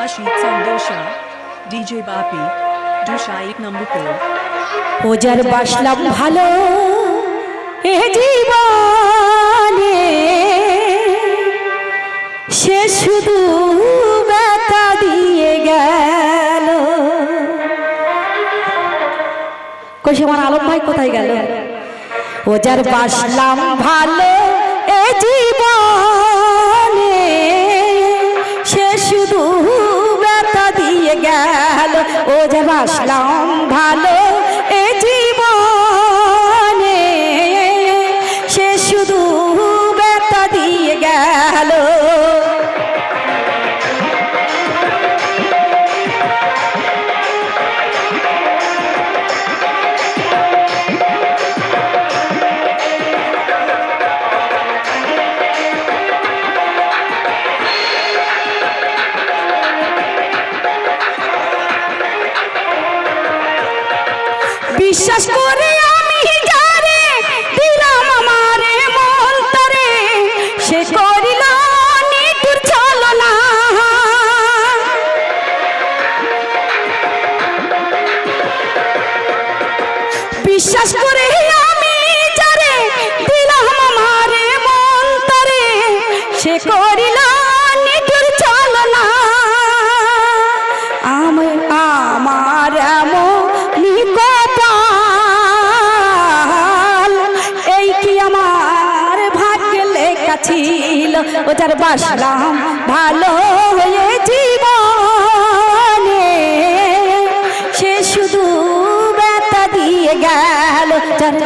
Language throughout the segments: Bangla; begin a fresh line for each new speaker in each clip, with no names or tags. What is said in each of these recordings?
Ashit Sandosha, DJ Bapi, Dusha এক number 4.
ও যার বাসলাম ভালো এ জীবনে সে শুধু ব্যথা দিয়ে গেল কইসে আমার আলম ভাই কোথায় গেল ও যার বাসলাম ভালো এ জীবনে ও যে বাসলাম ভালো বিশ্বাস করে আমি যারে দিলাম আমারে মন তরে সে করিল নিটুর চলনা। বিশ্বাস ছিল ও যার বাসলাম ভালো হয়ে জীবনে। সে শুধু ব্যথা দিয়ে গেল যার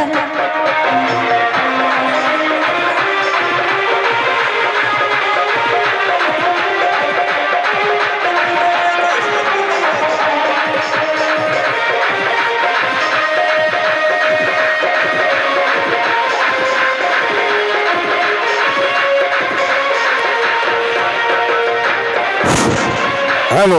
হ্যালো